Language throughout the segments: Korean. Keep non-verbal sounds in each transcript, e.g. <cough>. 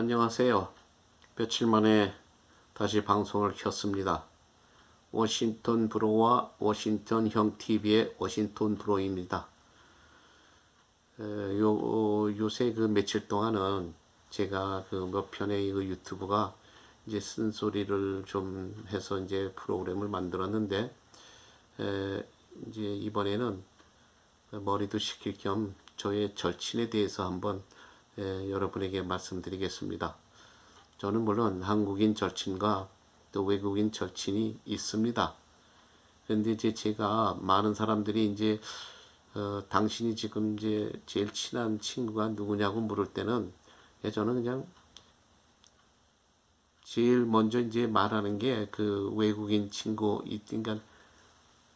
안녕하세요. 며칠 만에 다시 방송을 켰습니다. 워싱턴 브로와 워싱턴 형 TV의 워싱턴 브로입니다. 에, 요, 어, 요새 그 며칠 동안은 제가 그 몇 편의 그 유튜브가 이제 쓴소리를 좀 해서 이제 프로그램을 만들었는데, 에, 이제 이번에는 머리도 식힐 겸 저의 절친에 대해서 한번 에, 여러분에게 말씀드리겠습니다. 저는 물론 한국인 절친과 또 외국인 절친이 있습니다. 그런데 이제 제가 많은 사람들이 이제 어, 당신이 지금 이제 제일 친한 친구가 누구냐고 물을 때는 예, 저는 그냥 제일 먼저 이제 말하는 게 그 외국인 친구, 이- 그러니까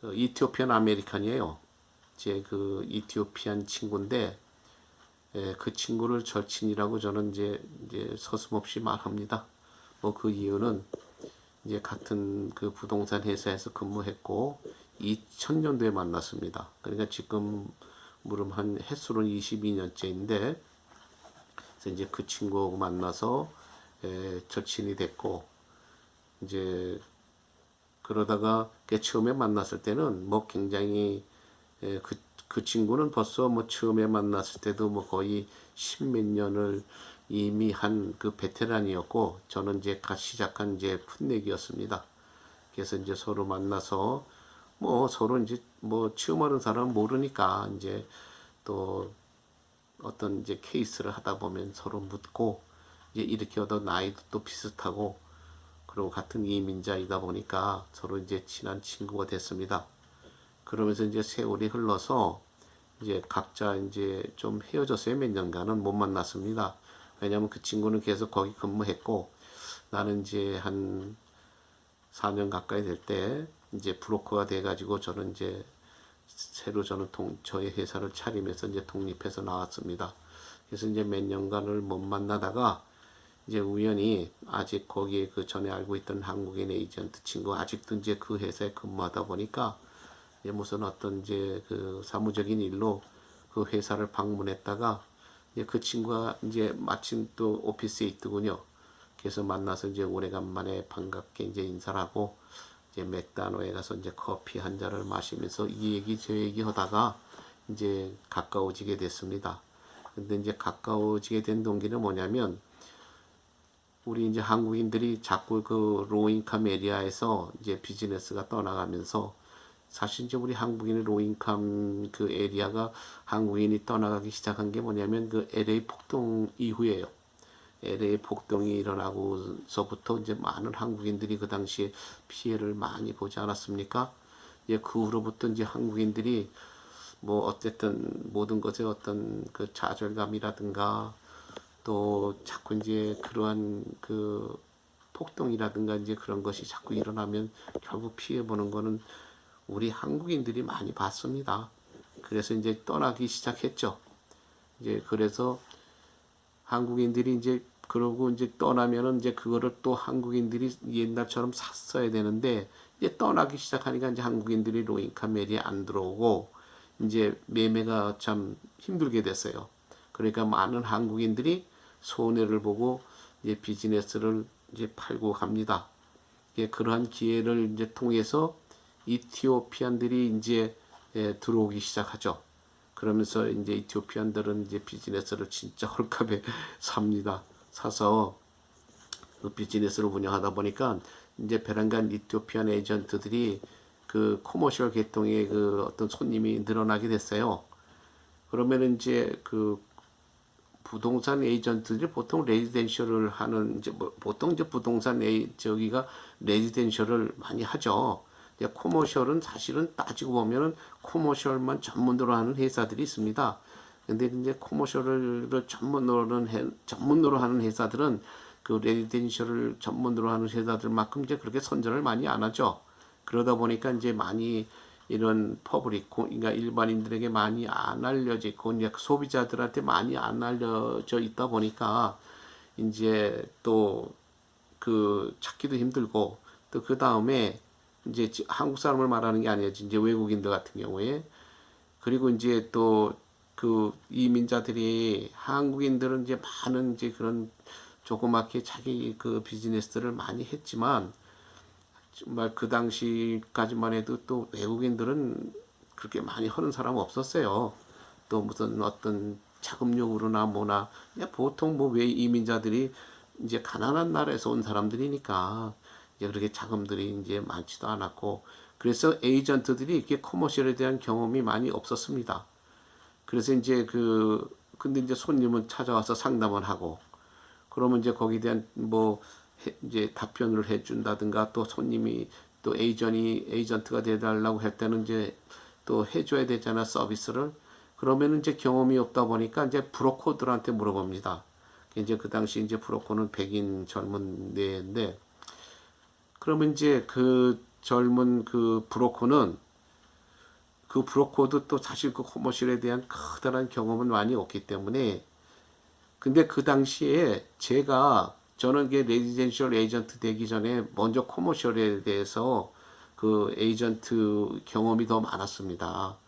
어, 이티오피안 아메리칸이에요. 제 그 이티오피안 친구인데 예, 그 친구를 절친이라고 저는 이제, 이제 서슴없이 말합니다. 뭐 그 이유는 이제 같은 그 부동산 회사에서 근무했고 2000년도에 만났습니다. 그러니까 지금 물음 한 횟수로는 22년째인데 그래서 이제 그 친구하고 만나서 예, 절친이 됐고 이제 그러다가 그 처음에 만났을 때는 뭐 굉장히 예, 그, 그 친구는 벌써 뭐 처음에 만났을 때도 뭐 거의 십몇 년을 이미 한 그 베테랑이었고 저는 이제 갓 시작한 이제 풋내기였습니다. 그래서 이제 서로 만나서 뭐 서로 이제 뭐 처음 하는 사람 모르니까 이제 또 어떤 이제 케이스를 하다 보면 서로 묻고 이제 이렇게 얻어 나이도 또 비슷하고 그리고 같은 이민자이다 보니까 서로 이제 친한 친구가 됐습니다. 그러면서 이제 세월이 흘러서 이제 각자 이제 좀 헤어졌어요. 몇 년간은 못 만났습니다. 왜냐면 그 친구는 계속 거기 근무했고 나는 이제 한 4년 가까이 될 때 이제 브로커가 돼가지고 저는 이제 새로 저는 동, 저의 회사를 차리면서 이제 독립해서 나왔습니다. 그래서 이제 몇 년간을 못 만나다가 이제 우연히 아직 거기에 그 전에 알고 있던 한국인 에이전트 친구 아직도 이제 그 회사에 근무하다 보니까 무슨 어떤 이제 그 사무적인 일로 그 회사를 방문했다가 이제 그 친구가 이제 마침 또 오피스에 있더군요. 그래서 만나서 이제 오래간만에 반갑게 이제 인사를 하고 이제 맥다노에 가서 이제 커피 한 잔을 마시면서 이 얘기 저 얘기 하다가 이제 가까워지게 됐습니다. 근데 이제 가까워지게 된 동기는 뭐냐면 우리 이제 한국인들이 자꾸 그 로인캄 에리아에서 이제 비즈니스가 떠나가면서 사실 이제 우리 한국인의 로인캄 그 에리아가 한국인이 떠나가기 시작한 게 뭐냐면 그 LA 폭동 이후에요. LA 폭동이 일어나고서부터 이제 많은 한국인들이 그 당시에 피해를 많이 보지 않았습니까? 예, 그 후로부터 이제 한국인들이 뭐 어쨌든 모든 것에 어떤 그 좌절감이라든가 또 자꾸 이제 그러한 그 폭동이라든가 이제 그런 것이 자꾸 일어나면 결국 피해 보는 거는 우리 한국인들이 많이 봤습니다. 그래서 이제 떠나기 시작했죠. 이제 그래서 한국인들이 이제 그러고 이제 떠나면은 이제 그거를 또 한국인들이 옛날처럼 샀어야 되는데 이제 떠나기 시작하니까 이제 한국인들이 로인카 멜이 안 들어오고 이제 매매가 참 힘들게 됐어요. 그러니까 많은 한국인들이 손해를 보고 이제 비즈니스를 이제 팔고 갑니다. 예, 그러한 기회를 이제 통해서 이티오피안들이 이제 예, 들어오기 시작하죠. 그러면서 이제 이티오피안들은 이제 비즈니스를 진짜 헐값에 <laughs> 삽니다. 사서 그 비즈니스를 운영하다 보니까 이제 베란간 이티오피안 에이전트들이 그 코머셜 계통의 그 어떤 손님이 늘어나게 됐어요. 그러면 이제 그 부동산 에이전트들이 보통 레지덴셜을 하는 이제 뭐 보통 이제 부동산 에이 저기가 레지덴셜을 많이 하죠. 코머셜은 사실은 따지고 보면은 코머셜만 전문으로 하는 회사들이 있습니다. 근데 이제 코머셜을 전문으로 해, 전문으로 하는 회사들은 그 레지덴셜을 전문으로 하는 회사들만큼 이제 그렇게 선전을 많이 안 하죠. 그러다 보니까 이제 많이 이런 퍼블릭, 그러니까 일반인들에게 많이 안 알려져 있고, 이제 소비자들한테 많이 안 알려져 있다 보니까, 이제 또 그 찾기도 힘들고, 또 그 다음에 이제 지- 한국 사람을 말하는 게 아니라 이제 외국인들 같은 경우에, 그리고 이제 또 그 이민자들이 한국인들은 이제 많은 이제 그런 조그맣게 자기 그 비즈니스들을 많이 했지만 정말 그 당시까지만 해도 또 외국인들은 그렇게 많이 하는 사람 없었어요. 또 무슨 어떤 자금력으로나 뭐나 그냥 보통 뭐외 이민자들이 이제 가난한 나라에서 온 사람들이니까 이제 그렇게 자금들이 이제 많지도 않았고 그래서 에이전트들이 이렇게 커머셜에 대한 경험이 많이 없었습니다. 그래서 이제 그 근데 이제 손님은 찾아와서 상담을 하고 그러면 이제 거기에 대한 뭐 해- 이제 답변을 해준다든가 또 손님이 또 에이전이 에이전트가 돼달라고 할 때는 이제 또 해줘야 되잖아 서비스를 그러면 이제 경험이 없다 보니까 이제 브로커들한테 물어봅니다. 이제 그 당시 이제 브로커는 백인 젊은 뇌인데 그러면 이제 그 젊은 그 브로커는 그 브로커도 또 사실 그 커머셜에 대한 커다란 경험은 많이 없기 때문에 근데 그 당시에 제가 저는 게 레지덴셜 에이전트 되기 전에 먼저 커머셜에 대해서 그 에이전트 경험이 더 많았습니다.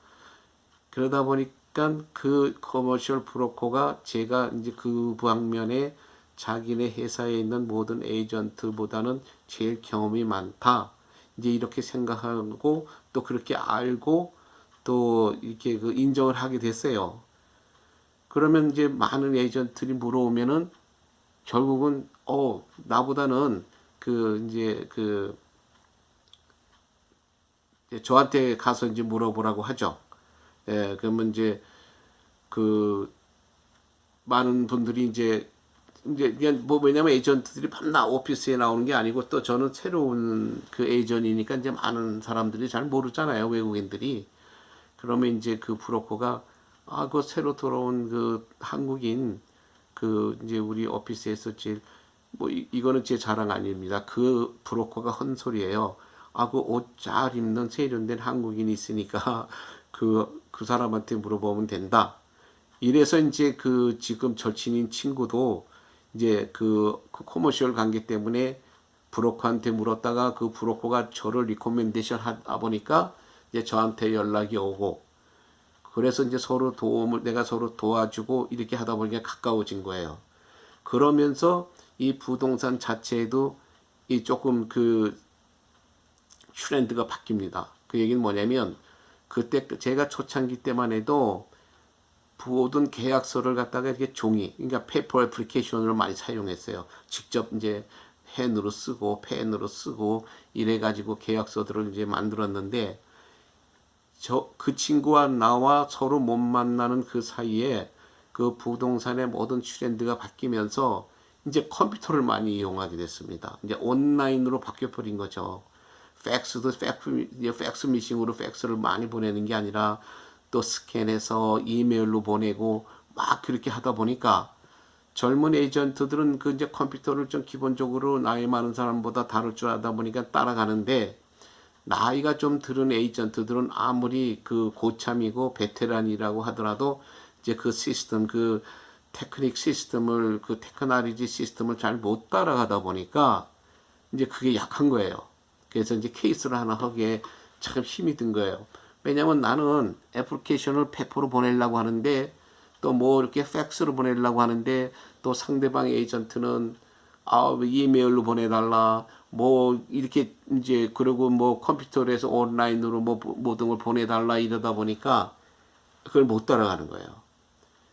그러다 보니까 그 커머셜 브로커가 제가 이제 그 방면에 자기네 회사에 있는 모든 에이전트보다는 제일 경험이 많다. 이제 이렇게 생각하고 또 그렇게 알고 또 이렇게 그 인정을 하게 됐어요. 그러면 이제 많은 에이전트들이 물어오면은 결국은 어 나보다는 그 이제 그 저한테 가서 이제 물어보라고 하죠. 예, 그러면 이제 그 많은 분들이 이제 이제 그냥 뭐 왜냐면 에이전트들이 밤낮 오피스에 나오는 게 아니고 또 저는 새로운 그 에이전이니까 이제 많은 사람들이 잘 모르잖아요 외국인들이. 그러면 이제 그 브로커가 아 그 새로 들어온 그 한국인 그 이제 우리 오피스에서 제일 뭐 이, 이거는 제 자랑 아닙니다. 그 브로커가 헌 소리예요. 아 그 옷 잘 입는 세련된 한국인이 있으니까 <laughs> 그그 사람한테 물어보면 된다. 이래서 이제 그 지금 절친인 친구도 이제 그, 그 코머셜 관계 때문에 브로커한테 물었다가 그 브로커가 저를 리코멘데이션 하다 보니까 이제 저한테 연락이 오고 그래서 이제 서로 도움을 내가 서로 도와주고 이렇게 하다 보니까 가까워진 거예요. 그러면서 이 부동산 자체에도 이 조금 그 트렌드가 바뀝니다. 그 얘기는 뭐냐면 그때 제가 초창기 때만 해도 모든 계약서를 갖다가 이렇게 종이, 그러니까 페이퍼 애플리케이션을 많이 사용했어요. 직접 이제 펜으로 쓰고 펜으로 쓰고 이래 가지고 계약서들을 이제 만들었는데 저 그 친구와 나와 서로 못 만나는 그 사이에 그 부동산의 모든 트렌드가 바뀌면서 이제 컴퓨터를 많이 이용하게 됐습니다. 이제 온라인으로 바뀌어 버린 거죠. 팩스도 팩스, 팩스 미싱으로 팩스를 많이 보내는 게 아니라 또 스캔해서 이메일로 보내고 막 그렇게 하다 보니까 젊은 에이전트들은 그 이제 컴퓨터를 좀 기본적으로 나이 많은 사람보다 다룰 줄 알다 보니까 따라가는데 나이가 좀 들은 에이전트들은 아무리 그 고참이고 베테랑이라고 하더라도 이제 그 시스템 그 테크닉 시스템을 그 테크놀로지 시스템을 잘 못 따라가다 보니까 이제 그게 약한 거예요. 그래서 이제 케이스를 하나 하기에 참 힘이 든 거예요. 왜냐면 나는 애플리케이션을 페퍼로 보내려고 하는데 또 뭐 이렇게 팩스로 보내려고 하는데 또 상대방 에이전트는 아 이메일로 보내달라 뭐 이렇게 이제 그리고 뭐 컴퓨터로 해서 온라인으로 뭐 모든 걸 보내달라 이러다 보니까 그걸 못 따라가는 거예요.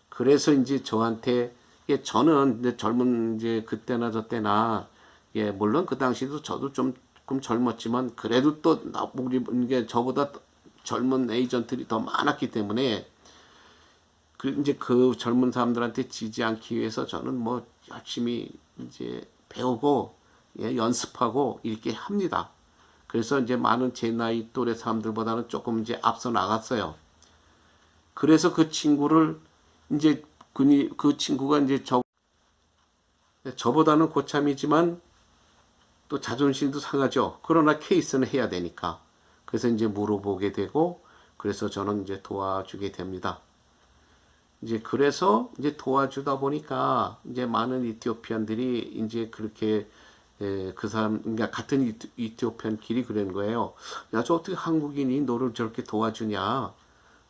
그래서 이제 저한테 예, 저는 이제 젊은 이제 그때나 저때나 예 물론 그 당시도 저도 좀 조금 젊었지만 그래도 또 나- 우리 이게 저보다 젊은 에이전트들이 더 많았기 때문에 그 이제 그 젊은 사람들한테 지지 않기 위해서 저는 뭐 열심히 이제 배우고 예, 연습하고 이렇게 합니다. 그래서 이제 많은 제 나이 또래 사람들보다는 조금 이제 앞서 나갔어요. 그래서 그 친구를 이제 그니 그 친구가 이제 저 저보다는 고참이지만 또 자존심도 상하죠. 그러나 케이스는 해야 되니까. 그래서 이제 물어보게 되고 그래서 저는 이제 도와주게 됩니다. 이제 그래서 이제 도와주다 보니까 이제 많은 이티오피안들이 이제 그렇게 에, 그 사람 그러니까 같은 이티- 이티오피안끼리 그런 거예요. 야, 저 어떻게 한국인이 너를 저렇게 도와주냐?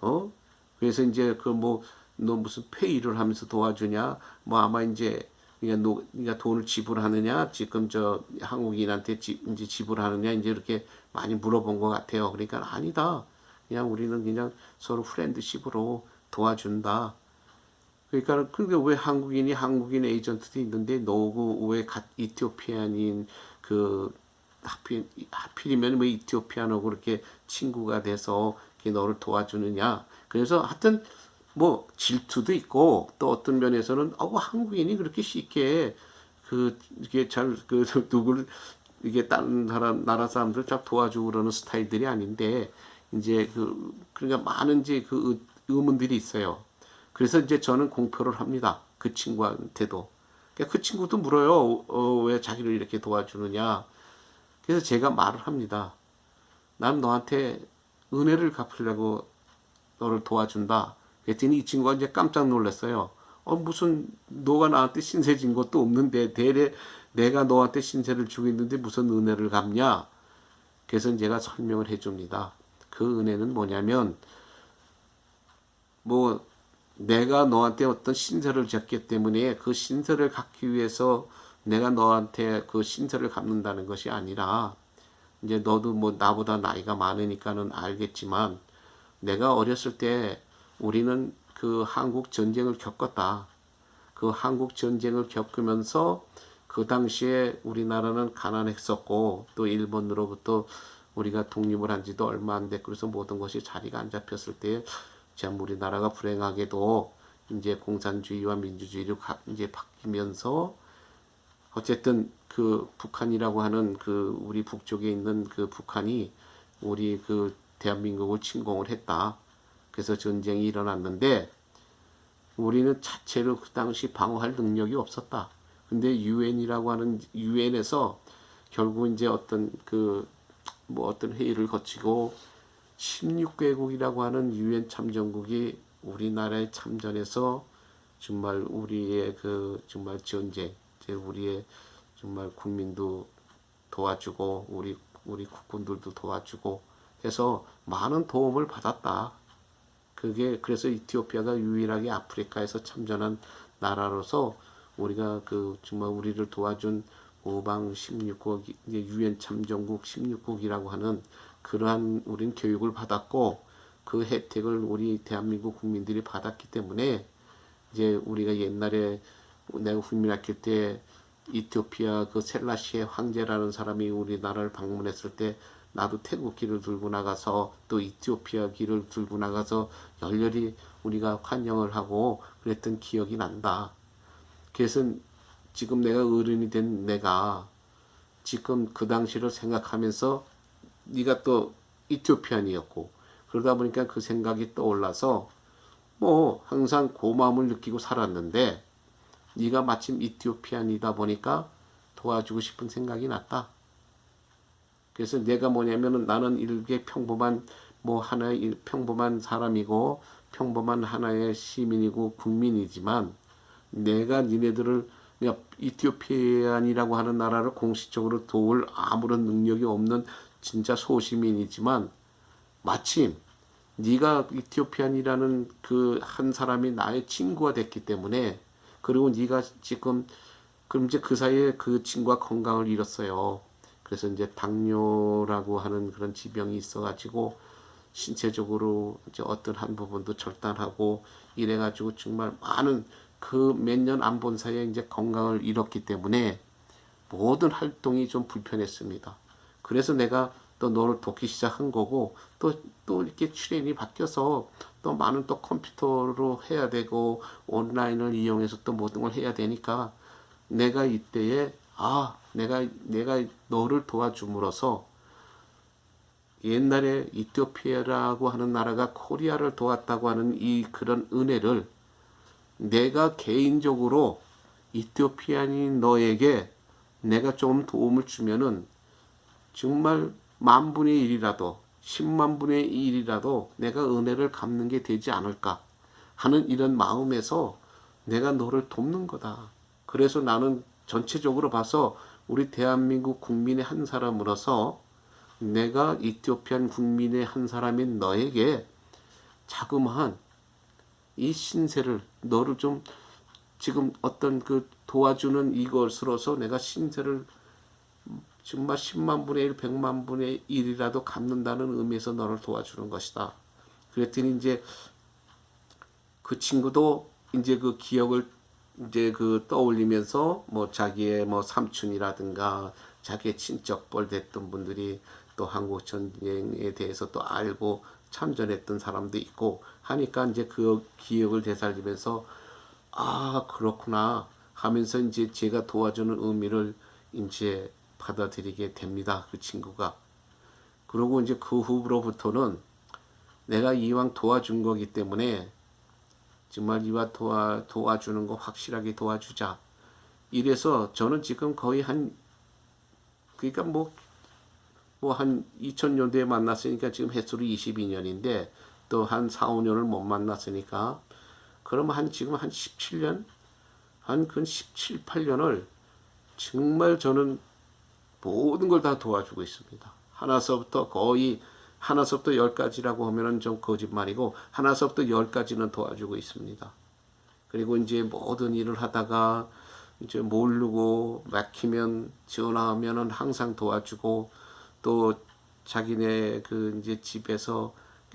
어? 그래서 이제 그 뭐 너 무슨 페이를 하면서 도와주냐? 뭐 아마 이제 그러니까 노, 그러니까 돈을 지불하느냐 지금 저 한국인한테 지, 이제 지불하느냐 이제 이렇게 많이 물어본 것 같아요. 그러니까 아니다. 그냥 우리는 그냥 서로 프렌드십으로 도와준다. 그러니까 근데 왜 한국인이 한국인 에이전트도 있는데 너고 왜 가, 이티오피안인 그 하필 하필이면 뭐 이티오피안하고 그렇게 친구가 돼서 너를 도와주느냐. 그래서 하여튼 뭐 질투도 있고 또 어떤 면에서는 어 한국인이 그렇게 쉽게 그 이게 잘 그 <laughs> 누구를 이게 다른 사람 나라 사람들 잘 도와주고 그러는 스타일들이 아닌데 이제 그 그러니까 많은 이제 그 의- 의문들이 있어요. 그래서 이제 저는 공표를 합니다. 그 친구한테도. 그러니까 그 친구도 물어요. 어, 왜 자기를 이렇게 도와주느냐. 그래서 제가 말을 합니다. 난 너한테 은혜를 갚으려고 너를 도와준다. 그랬더니 이 친구가 이제 깜짝 놀랐어요. 어, 무슨, 너가 나한테 신세 진 것도 없는데, 대래 내가 너한테 신세를 주고 있는데 무슨 은혜를 갚냐? 그래서 제가 설명을 해 줍니다. 그 은혜는 뭐냐면, 뭐, 내가 너한테 어떤 신세를 졌기 때문에 그 신세를 갚기 위해서 내가 너한테 그 신세를 갚는다는 것이 아니라, 이제 너도 뭐 나보다 나이가 많으니까는 알겠지만, 내가 어렸을 때 우리는 그 한국 전쟁을 겪었다. 그 한국 전쟁을 겪으면서 그 당시에 우리나라는 가난했었고 또 일본으로부터 우리가 독립을 한 지도 얼마 안 됐고 그래서 모든 것이 자리가 안 잡혔을 때참 우리나라가 불행하게도 이제 공산주의와 민주주의로 가- 이제 바뀌면서 어쨌든 그 북한이라고 하는 그 우리 북쪽에 있는 그 북한이 우리 그 대한민국을 침공을 했다. 그래서 전쟁이 일어났는데 우리는 자체로 그 당시 방어할 능력이 없었다. 근데 유엔이라고 하는 유엔에서 결국 이제 어떤 그 뭐 어떤 회의를 거치고 16개국이라고 하는 유엔 참전국이 우리나라에 참전해서 정말 우리의 그 정말 전쟁, 우리의 정말 국민도 도와주고 우리 우리 국군들도 도와주고 해서 많은 도움을 받았다. 그게 그래서 이티오피아가 유일하게 아프리카에서 참전한 나라로서 우리가 그 정말 우리를 도와준 우방 16국 이제 유엔 참전국 16국이라고 하는 그러한 우린 교육을 받았고 그 혜택을 우리 대한민국 국민들이 받았기 때문에 이제 우리가 옛날에 내가 국민학교 때 이티오피아 그 셀라시의 황제라는 사람이 우리나라를 방문했을 때 나도 태국기를 들고 나가서 또 이티오피아 기를 들고 나가서 열렬히 우리가 환영을 하고 그랬던 기억이 난다. 그래서 지금 내가 어른이 된 내가 지금 그 당시를 생각하면서 네가 또 이티오피안이었고 그러다 보니까 그 생각이 떠올라서 뭐 항상 고마움을 느끼고 살았는데 네가 마침 이티오피안이다 보니까 도와주고 싶은 생각이 났다. 그래서 내가 뭐냐면은 나는 이렇게 평범한 뭐 하나의 일- 평범한 사람이고 평범한 하나의 시민이고 국민이지만 내가 니네들을 이티오피안이라고 하는 나라를 공식적으로 도울 아무런 능력이 없는 진짜 소시민이지만 마침 네가 이티오피안이라는 그 한 사람이 나의 친구가 됐기 때문에 그리고 네가 지금 그럼 이제 그 사이에 그 친구가 건강을 잃었어요. 그래서 이제 당뇨라고 하는 그런 지병이 있어가지고 신체적으로 이제 어떤 한 부분도 절단하고 이래가지고 정말 많은 그 몇 년 안 본 사이에 이제 건강을 잃었기 때문에 모든 활동이 좀 불편했습니다. 그래서 내가 또 너를 돕기 시작한 거고 또 또 이렇게 출연이 바뀌어서 또 많은 또 컴퓨터로 해야 되고 온라인을 이용해서 또 모든 걸 해야 되니까 내가 이때에 아 내가 내가 너를 도와줌으로써 옛날에 이티오피아라고 하는 나라가 코리아를 도왔다고 하는 이 그런 은혜를 내가 개인적으로 이티오피아인 너에게 내가 좀 도움을 주면은 정말 만 분의 일이라도 십만 분의 일이라도 내가 은혜를 갚는 게 되지 않을까 하는 이런 마음에서 내가 너를 돕는 거다. 그래서 나는 전체적으로 봐서 우리 대한민국 국민의 한 사람으로서 내가 이티오피안 국민의 한 사람인 너에게 자그마한 이 신세를 너를 좀 지금 어떤 그 도와주는 이것으로서 내가 신세를 정말 10만 분의 1, 100만 분의 1이라도 갚는다는 의미에서 너를 도와주는 것이다. 그랬더니 이제 그 친구도 이제 그 기억을 이제 그 떠올리면서 뭐 자기의 뭐 삼촌이라든가 자기의 친척벌 됐던 분들이 또 한국 전쟁에 대해서 또 알고 참전했던 사람도 있고 하니까 이제 그 기억을 되살리면서 아 그렇구나 하면서 이제 제가 도와주는 의미를 이제 받아들이게 됩니다 그 친구가. 그러고 이제 그 후로부터는 내가 이왕 도와준 거기 때문에 정말 이와 도와 도와주는 거 확실하게 도와주자 이래서 저는 지금 거의 한 그러니까 뭐 뭐 한 2000년도에 만났으니까 지금 횟수로 22년인데 또 한 4, 5년을 못 만났으니까 그러면 한 지금 한 17년 한 근 17, 8년을 정말 저는 모든 걸 다 도와주고 있습니다. 하나서부터 거의 하나서부터 열까지라고 하면은 좀 거짓말이고 하나서부터 열까지는 도와주고 있습니다. 그리고 이제 모든 일을 하다가 이제 모르고 막히면 전화하면은 항상 도와주고 또 자기네 그 이제 집에서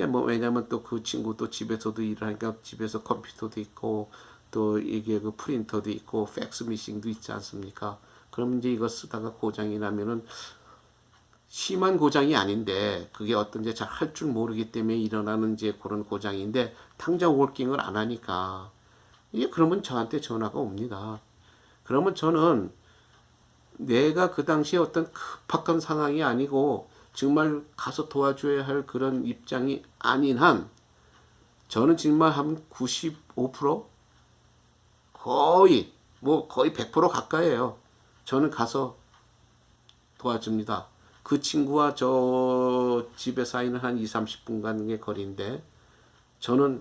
뭐 왜냐면 또 그 친구도 집에서도 일을 하니까 집에서 컴퓨터도 있고 또 이게 그 프린터도 있고 팩스 미싱도 있지 않습니까? 그럼 이제 이거 쓰다가 고장이 나면은 심한 고장이 아닌데 그게 어떤 이제 잘할 줄 모르기 때문에 일어나는 이제 그런 고장인데 당장 워킹을 안 하니까 이게 그러면 저한테 전화가 옵니다. 그러면 저는 내가 그 당시에 어떤 급박한 상황이 아니고 정말 가서 도와줘야 할 그런 입장이 아닌 한 저는 정말 한 95% 거의 뭐 거의 100% 가까이에요. 저는 가서 도와줍니다. 그 친구와 저 집에 사이는 한 2, 30분 간의 거리인데 저는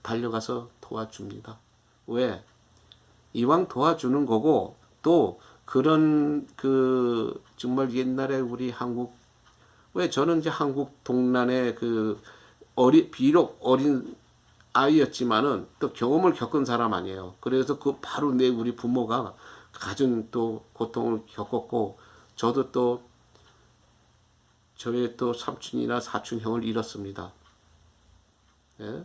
달려가서 도와줍니다. 왜? 이왕 도와주는 거고 또 그런 그 정말 옛날에 우리 한국 왜 저는 이제 한국 동란의 그 어리 비록 어린 아이였지만은 또 경험을 겪은 사람 아니에요. 그래서 그 바로 내 우리 부모가 가진 또 고통을 겪었고 저도 또 저의 또 삼촌이나 사촌 형을 잃었습니다. 예?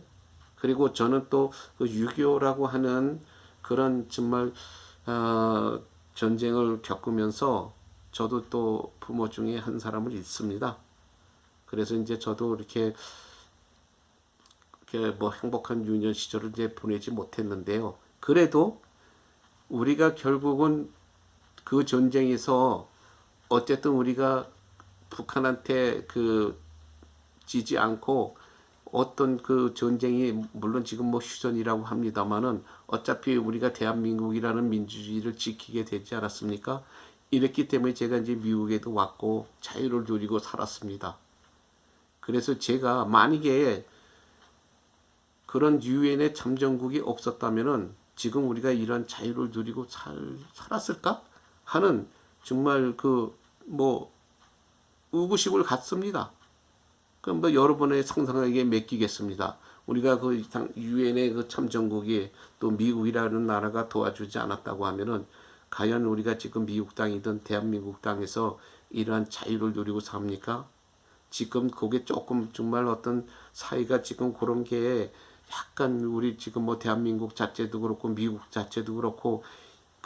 그리고 저는 또그 6.25라고 하는 그런 정말 어, 전쟁을 겪으면서 저도 또 부모 중에 한 사람을 잃습니다. 그래서 이제 저도 이렇게 이렇게 뭐 행복한 유년 시절을 이제 보내지 못했는데요. 그래도 우리가 결국은 그 전쟁에서 어쨌든 우리가 북한한테 그 지지 않고 어떤 그 전쟁이 물론 지금 뭐 휴전이라고 합니다만은 어차피 우리가 대한민국이라는 민주주의를 지키게 되지 않았습니까? 이랬기 때문에 제가 이제 미국에도 왔고 자유를 누리고 살았습니다. 그래서 제가 만약에 그런 유엔의 참전국이 없었다면은 지금 우리가 이런 자유를 누리고 살, 살았을까 하는 정말 그뭐 의구심을 갖습니다. 그럼 뭐 여러분의 상상에게 맡기겠습니다. 우리가 그 유엔의 그 참전국이 또 미국이라는 나라가 도와주지 않았다고 하면은 과연 우리가 지금 미국 땅이든 대한민국 땅에서 이러한 자유를 누리고 삽니까? 지금 그게 조금 정말 어떤 사이가 지금 그런 게 약간 우리 지금 뭐 대한민국 자체도 그렇고 미국 자체도 그렇고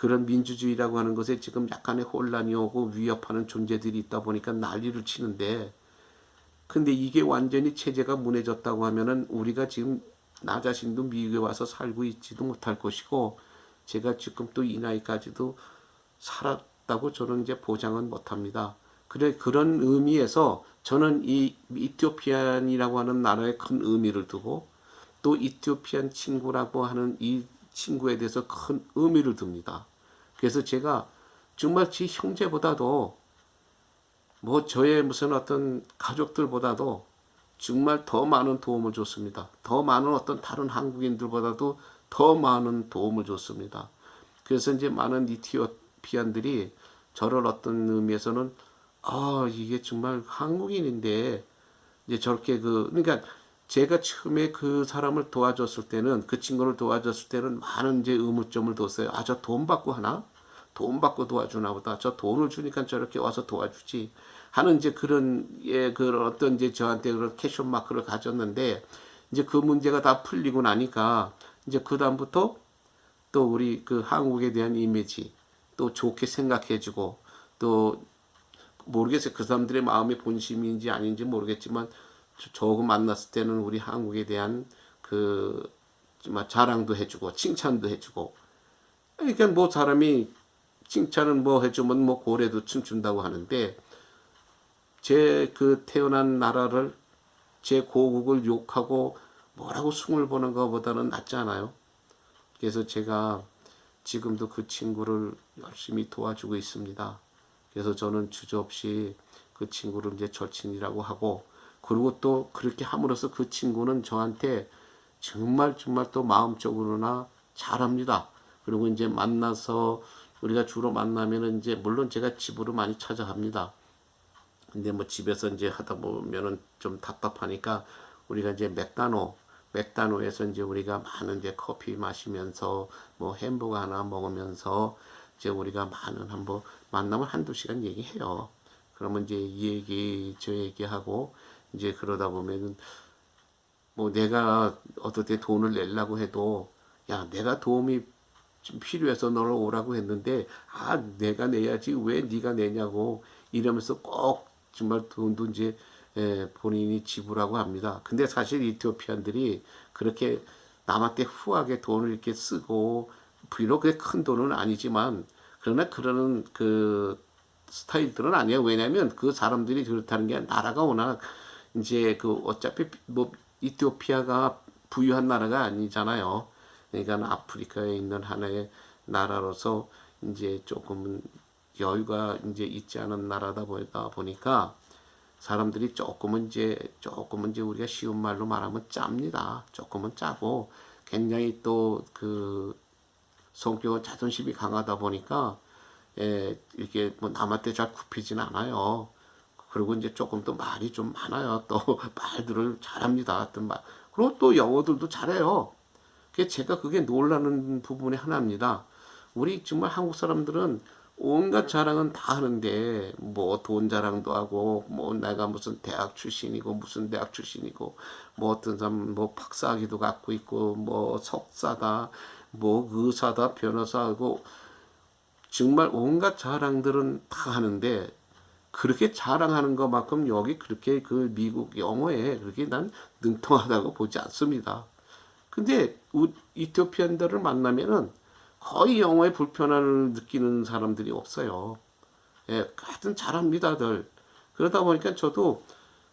그런 민주주의라고 하는 것에 지금 약간의 혼란이 오고 위협하는 존재들이 있다 보니까 난리를 치는데 근데 이게 완전히 체제가 무너졌다고 하면은 우리가 지금 나 자신도 미국에 와서 살고 있지도 못할 것이고 제가 지금 또 이 나이까지도 살았다고 저는 이제 보장은 못합니다. 그래 그런 의미에서 저는 이 이티오피안이라고 하는 나라에 큰 의미를 두고 또 이티오피안 친구라고 하는 이 친구에 대해서 큰 의미를 둡니다. 그래서 제가 정말 제 형제보다도 뭐 저의 무슨 어떤 가족들보다도 정말 더 많은 도움을 줬습니다. 더 많은 어떤 다른 한국인들보다도 더 많은 도움을 줬습니다. 그래서 이제 많은 이티오피안들이 저를 어떤 의미에서는 아 이게 정말 한국인인데 이제 저렇게 그 그러니까 제가 처음에 그 사람을 도와줬을 때는 그 친구를 도와줬을 때는 많은 이제 의문점을 뒀어요. 아 저 돈 받고 하나? 돈 받고 도와주나 보다. 저 돈을 주니까 저렇게 와서 도와주지. 하는 이제 그런 예 그런 어떤 이제 저한테 그런 캐션 마크를 가졌는데 이제 그 문제가 다 풀리고 나니까 이제 그 다음부터 또 우리 그 한국에 대한 이미지 또 좋게 생각해주고 또 모르겠어요. 그 사람들의 마음의 본심인지 아닌지 모르겠지만 저- 저하고 만났을 때는 우리 한국에 대한 그 자랑도 해주고 칭찬도 해주고 그러니까 뭐 사람이 칭찬은 뭐 해주면 뭐 고래도 춤춘다고 하는데 제 그 태어난 나라를 제 고국을 욕하고 뭐라고 숭을 보는 것보다는 낫지 않아요? 그래서 제가 지금도 그 친구를 열심히 도와주고 있습니다. 그래서 저는 주저없이 그 친구를 이제 절친이라고 하고 그리고 또 그렇게 함으로써 그 친구는 저한테 정말 정말 또 마음적으로나 잘합니다. 그리고 이제 만나서 우리가 주로 만나면은 이제 물론 제가 집으로 많이 찾아갑니다. 근데 뭐 집에서 이제 하다 보면은 좀 답답하니까 우리가 이제 맥다노 맥다노에서 이제 우리가 많은 이제 커피 마시면서 뭐 햄버거 하나 먹으면서 이제 우리가 많은 한번 만나면 한두 시간 얘기해요. 그러면 이제 이 얘기 저 얘기하고 이제 그러다 보면은 뭐 내가 때 돈을 내려고 해도 야 내가 도움이 좀 필요해서 너를 오라고 했는데 아 내가 내야지 왜 네가 내냐고 이러면서 꼭 정말 돈도 이제 예, 본인이 지불하고 합니다. 근데 사실 이티오피안들이 그렇게 남한테 후하게 돈을 이렇게 쓰고 비록 큰 돈은 아니지만 그러나 그러는 그 스타일들은 아니에요. 왜냐하면 그 사람들이 그렇다는 게 나라가 워낙 이제 그 어차피 뭐 이티오피아가 부유한 나라가 아니잖아요. 그러니까 아프리카에 있는 하나의 나라로서 이제 조금은 여유가 이제 있지 않은 나라다 보니까 사람들이 조금은 이제 조금은 이제 우리가 쉬운 말로 말하면 짭니다. 조금은 짜고 굉장히 또 그 성격은 자존심이 강하다 보니까 예, 이렇게 뭐 남한테 잘 굽히진 않아요. 그리고 이제 조금 또 말이 좀 많아요. 또 <laughs> 말들을 잘합니다. 어떤 말. 그리고 또 영어들도 잘해요. 제가 그게 놀라는 부분의 하나입니다. 우리 정말 한국 사람들은 온갖 자랑은 다 하는데 뭐 돈 자랑도 하고 뭐 내가 무슨 대학 출신이고 무슨 대학 출신이고 뭐 어떤 사람 뭐 박사학위도 갖고 있고 뭐 석사다 뭐 의사다 변호사하고 정말 온갖 자랑들은 다 하는데 그렇게 자랑하는 것만큼 여기 그렇게 그 미국 영어에 그렇게 난 능통하다고 보지 않습니다. 근데 우- 이티오피안들을 만나면은 거의 영어에 불편함을 느끼는 사람들이 없어요. 예, 하여튼 잘합니다들. 그러다 보니까 저도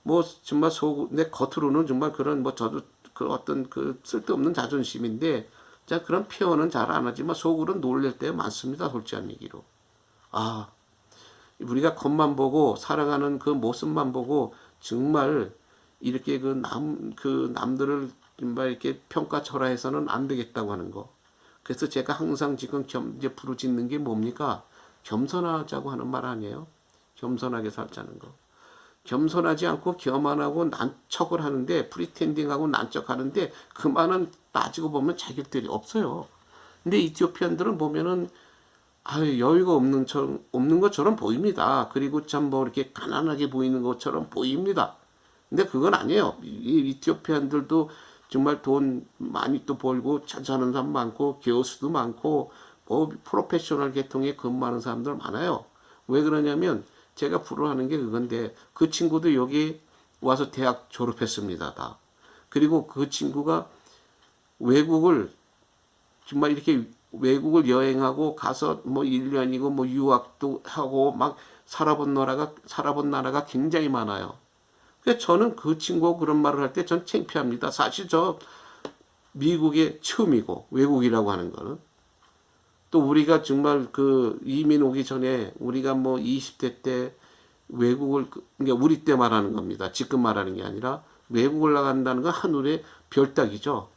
뭐 정말 속, 내 겉으로는 정말 그런 뭐 저도 그 어떤 그 쓸데없는 자존심인데 자 그런 표현은 잘 안 하지만 속으로 놀랄 때 많습니다. 솔직한 얘기로. 아, 우리가 겉만 보고 사랑하는 그 모습만 보고 정말 이렇게 그 남, 그 남들을 정말 이렇게 평가철하해서는 안 되겠다고 하는 거. 그래서 제가 항상 지금 겸, 이제 부르짖는 게 뭡니까? 겸손하자고 하는 말 아니에요? 겸손하게 살자는 거. 겸손하지 않고 겸안하고 난척을 하는데 프리텐딩하고 난척하는데 그 말은 따지고 보면 자격들이 없어요. 근데 이티오피안들은 보면은 아유 여유가 없는 처럼 없는 것처럼 보입니다. 그리고 참 뭐 이렇게 가난하게 보이는 것처럼 보입니다. 근데 그건 아니에요. 이 이티오피안들도 정말 돈 많이 또 벌고 찬찬한 사람 많고 교수도 많고 뭐 프로페셔널 계통에 근무하는 사람들 많아요. 왜 그러냐면 제가 부러워하는 게 그건데 그 친구도 여기 와서 대학 졸업했습니다. 다. 그리고 그 친구가 외국을 정말 이렇게 외국을 여행하고 가서 뭐 1년이고 뭐 유학도 하고 막 살아본 나라가 살아본 나라가 굉장히 많아요. 저는 그 친구가 그런 말을 할 때 전 창피합니다. 사실 저 미국에 처음이고 외국이라고 하는 거는 또 우리가 정말 그 이민 오기 전에 우리가 뭐 20대 때 외국을 그- 그러니까 우리 때 말하는 겁니다. 지금 말하는 게 아니라 외국을 나간다는 건 하늘의 별따기죠.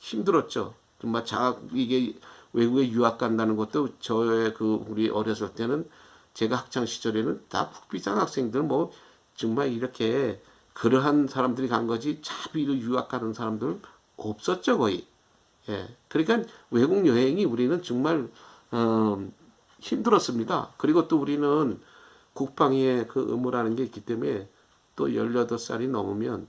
힘들었죠. 정말 자 이게 외국에 유학 간다는 것도 저의 그 우리 어렸을 때는 제가 학창 시절에는 다 국비장 학생들 뭐 정말 이렇게 그러한 사람들이 간 거지 차비로 유학 가는 사람들 없었죠 거의. 예. 그러니까 외국 여행이 우리는 정말 어, 힘들었습니다. 그리고 또 우리는 국방의 그 의무라는 게 있기 때문에 또 18살이 넘으면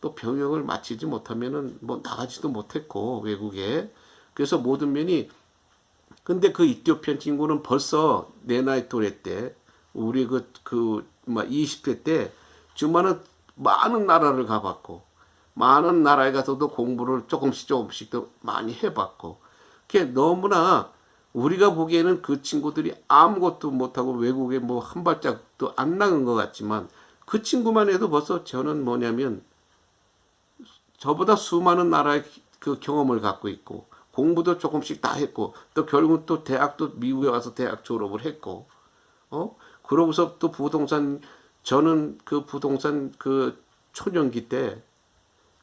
또 병역을 마치지 못하면은 뭐 나가지도 못했고 외국에 그래서 모든 면이 근데 그 이티오피안 친구는 벌써 내 나이 또래 때 우리 그 그 뭐 20대 때 정말은 많은 나라를 가봤고 많은 나라에 가서도 공부를 조금씩 조금씩 더 많이 해봤고 그게 너무나 우리가 보기에는 그 친구들이 아무것도 못하고 외국에 뭐 한 발짝도 안 나간 것 같지만 그 친구만 해도 벌써 저는 뭐냐면 저보다 수많은 나라의 그 경험을 갖고 있고 공부도 조금씩 다 했고 또 결국 또 대학도 미국에 와서 대학 졸업을 했고 어 그러고서 또 부동산 저는 그 부동산 그 초년기 때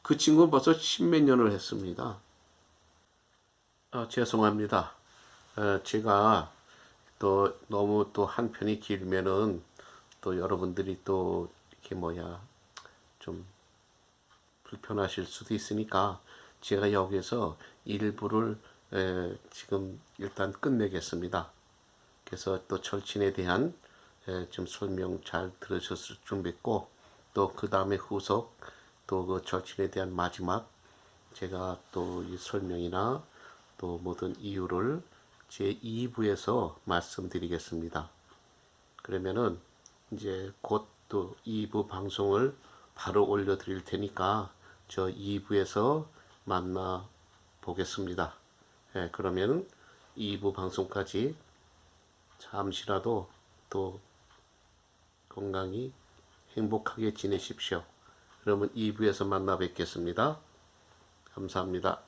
그 친구는 벌써 십몇 년을 했습니다. 아, 죄송합니다. 어, 제가 또 너무 또 한 편이 길면은 또 여러분들이 또 이렇게 뭐야 좀 불편하실 수도 있으니까 제가 여기서 일부를 에, 지금 일단 끝내겠습니다. 그래서 또 철친에 대한 에, 좀 설명 잘 들으셨을 줄 믿고 또 그 다음에 후속 또그 철친에 대한 마지막 제가 또 이 설명이나 또 모든 이유를 제 2부에서 말씀드리겠습니다. 그러면은 이제 곧 또 2부 방송을 바로 올려드릴 테니까 저 2부에서 만나 보겠습니다. 예, 그러면 2부 방송까지 잠시라도 또 건강히 행복하게 지내십시오. 그러면 2부에서 만나 뵙겠습니다. 감사합니다.